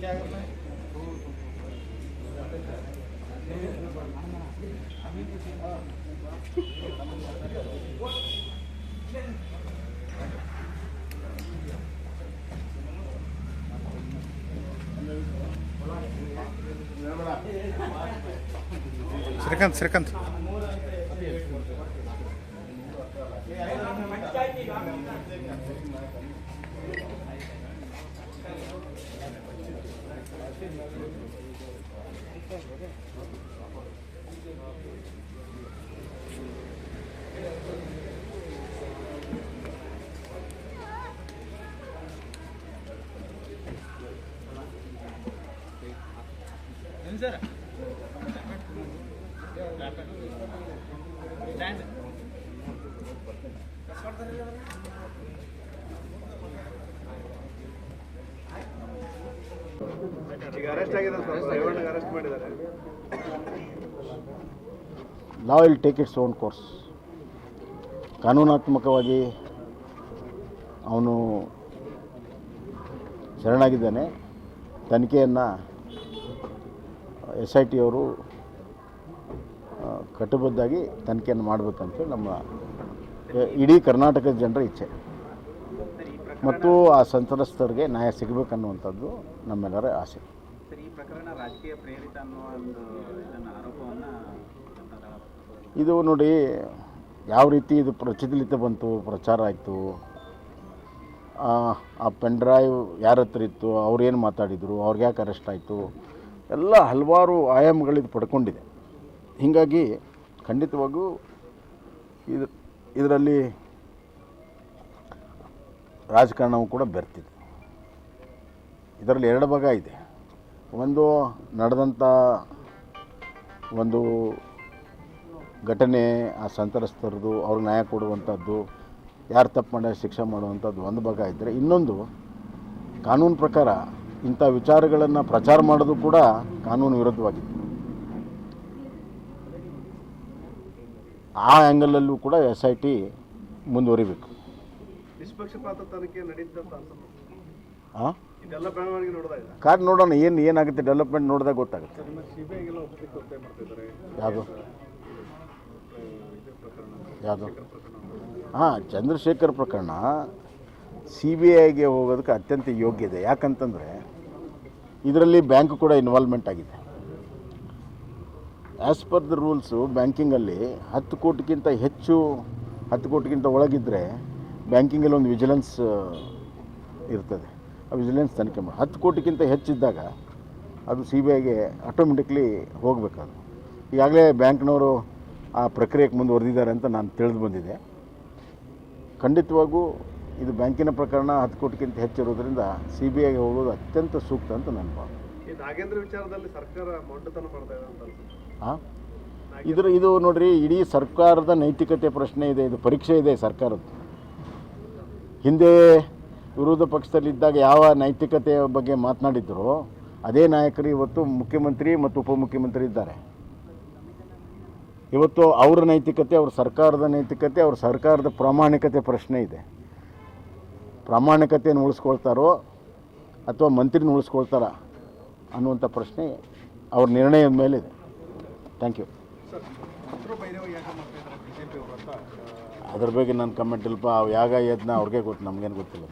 क्या करना है శ్రీకాంత్ శ్రీకాంత్ ಆಗಿದೆ ಸರ್ ರೇವಣ್ಣಗೆ ಅರೆಸ್ಟ್ ಮಾಡಿದ್ದಾರೆ law will take its own course ಕಾನೂನಾತ್ಮಕವಾಗಿ ಅವನು ಶರಣಾಗಿದ್ದಾನೆ. ತನಿಖೆಯನ್ನು ಎಸ್ ಐ ಟಿ ಅವರು ಕಟ್ಟುಬದ್ದಾಗಿ ತನಿಖೆಯನ್ನು ಮಾಡಬೇಕಂತ ನಮ್ಮ ಇಡೀ ಕರ್ನಾಟಕದ ಜನರ ಇಚ್ಛೆ. ಮತ್ತು ಆ ಸಂತ್ರಸ್ತರಿಗೆ ನ್ಯಾಯ ಸಿಗಬೇಕನ್ನುವಂಥದ್ದು ನಮ್ಮೆಲ್ಲರ ಆಸೆ. ಇದು ನೋಡಿ ಯಾವ ರೀತಿ ಇದು ಪ್ರಚಲಿತ ಬಂತು ಪ್ರಚಾರ ಆಯಿತು ಆ ಪೆನ್ ಡ್ರೈವ್ ಯಾರ ಹತ್ರ ಇತ್ತು ಅವ್ರೇನು ಮಾತಾಡಿದರು ಅವ್ರಿಗೆ ಯಾಕೆ ಅರೆಸ್ಟ್ ಆಯಿತು ಎಲ್ಲ ಹಲವಾರು ಆಯಾಮಗಳಿದು ಪಡ್ಕೊಂಡಿದೆ. ಹೀಗಾಗಿ ಖಂಡಿತವಾಗೂ ಇದು ಇದರಲ್ಲಿ ರಾಜಕಾರಣವು ಕೂಡ ಬೆರ್ತಿದೆ ಇದರಲ್ಲಿ ಎರಡು ಭಾಗ ಇದೆ. ಒಂದು ನಡೆದಂಥ ಒಂದು ಘಟನೆ, ಆ ಸಂತ್ರಸ್ತರದು, ಅವ್ರಿಗೆ ನ್ಯಾಯ ಕೊಡುವಂಥದ್ದು, ಯಾರು ತಪ್ಪು ಮಾಡ್ಯಾರ ಶಿಕ್ಷೆ ಮಾಡುವಂಥದ್ದು ಒಂದು ಭಾಗ ಇದ್ದರೆ ಇನ್ನೊಂದು ಕಾನೂನು ಪ್ರಕಾರ ಇಂಥ ವಿಚಾರಗಳನ್ನು ಪ್ರಚಾರ ಮಾಡೋದು ಕೂಡ ಕಾನೂನು ವಿರುದ್ಧವಾಗಿತ್ತು. ಆ ಆ್ಯಂಗಲಲ್ಲೂ ಕೂಡ ಎಸ್ ಐ ಟಿ ಮುಂದುವರಿಬೇಕು. ನಿಷ್ಪಕ್ಷಪಾತ ತನಿಖೆ ನಡೀತಂತ ಹಾಂ ಇದೆಲ್ಲ ಬೆಳವಣಿಗೆ ನೋಡಿದಾಗ ಕಾದ್ ನೋಡೋಣ ಏನು ಏನಾಗುತ್ತೆ ಡೆವಲಪ್ಮೆಂಟ್ ನೋಡಿದಾಗ ಗೊತ್ತಾಗುತ್ತೆ. ಯಾವುದು? ಯಾವುದು? ಹಾಂ ಚಂದ್ರಶೇಖರ್ ಪ್ರಕರಣ ಸಿ ಬಿ ಐಗೆ ಹೋಗೋದಕ್ಕೆ ಅತ್ಯಂತ ಯೋಗ್ಯ ಇದೆ. ಯಾಕಂತಂದರೆ ಇದರಲ್ಲಿ ಬ್ಯಾಂಕ್ ಕೂಡ ಇನ್ವಾಲ್ವ್ಮೆಂಟ್ ಆಗಿದೆ. ಆ್ಯಸ್ ಪರ್ ದ ರೂಲ್ಸು ಬ್ಯಾಂಕಿಂಗಲ್ಲಿ ಹತ್ತು ಕೋಟಿಗಿಂತ ಹೆಚ್ಚು ಹತ್ತು ಕೋಟಿಗಿಂತ ಒಳಗಿದ್ದರೆ ಬ್ಯಾಂಕಿಂಗಲ್ಲಿ ಒಂದು ವಿಜಿಲೆನ್ಸ್ ಇರ್ತದೆ. ಆ ವಿಜಿಲೆನ್ಸ್ ತನಿಖೆ ಮಾಡಿ. ಹತ್ತು ಕೋಟಿಗಿಂತ ಹೆಚ್ಚಿದ್ದಾಗ ಅದು ಸಿ ಬಿ ಐಗೆ ಆಟೋಮೆಟಿಕ್ಲಿ ಹೋಗಬೇಕಾದ್ರು ಈಗಾಗಲೇ ಬ್ಯಾಂಕ್ನವರು ಆ ಪ್ರಕ್ರಿಯೆಗೆ ಮುಂದುವರೆದಿದ್ದಾರೆ ಅಂತ ನಾನು ತಿಳಿದು ಬಂದಿದೆ. ಖಂಡಿತವಾಗೂ ಇದು ಬ್ಯಾಂಕಿನ ಪ್ರಕರಣ ಹತ್ತು ಕೋಟಿಗಿಂತ ಹೆಚ್ಚಿರೋದ್ರಿಂದ ಸಿ ಬಿ ಐಗೆ ಹೋಗೋದು ಅತ್ಯಂತ ಸೂಕ್ತ ಅಂತ ನನ್ನ ಭಾವನೆ. ವಿಚಾರದಲ್ಲಿ ಸರ್ಕಾರ ಹಾಂ ಇದ್ರ ಇದು ನೋಡ್ರಿ ಇಡೀ ಸರ್ಕಾರದ ನೈತಿಕತೆ ಪ್ರಶ್ನೆ ಇದೆ ಇದು ಪರೀಕ್ಷೆ ಇದೆ ಸರ್ಕಾರದ್ದು. ಹಿಂದೆ ವಿರೋಧ ಪಕ್ಷದಲ್ಲಿದ್ದಾಗ ಯಾವ ನೈತಿಕತೆಯ ಬಗ್ಗೆ ಮಾತನಾಡಿದ್ರು, ಅದೇ ನಾಯಕರು ಇವತ್ತು ಮುಖ್ಯಮಂತ್ರಿ ಮತ್ತು ಉಪಮುಖ್ಯಮಂತ್ರಿ ಇದ್ದಾರೆ. ಇವತ್ತು ಅವರ ನೈತಿಕತೆ, ಅವ್ರ ಸರ್ಕಾರದ ನೈತಿಕತೆ, ಅವ್ರ ಸರ್ಕಾರದ ಪ್ರಾಮಾಣಿಕತೆ ಪ್ರಶ್ನೆ ಇದೆ. ಪ್ರಾಮಾಣಿಕತೆಯನ್ನು ಉಳಿಸ್ಕೊಳ್ತಾರೋ ಅಥವಾ ಮಂತ್ರಿನ ಉಳಿಸ್ಕೊಳ್ತಾರ ಅನ್ನುವಂಥ ಪ್ರಶ್ನೆ ಅವ್ರ ನಿರ್ಣಯದ ಮೇಲೆ ಇದೆ ಥ್ಯಾಂಕ್ ಯು. ಅದ್ರ ಬಗ್ಗೆ ನನ್ನ ಕಮೆಂಟ್ ಇಲ್ಪ ಯಾಗ ಯತ್ನ ಅವ್ರಿಗೆ ಗೊತ್ತು ನಮಗೇನು ಗೊತ್ತಿಲ್ಲ.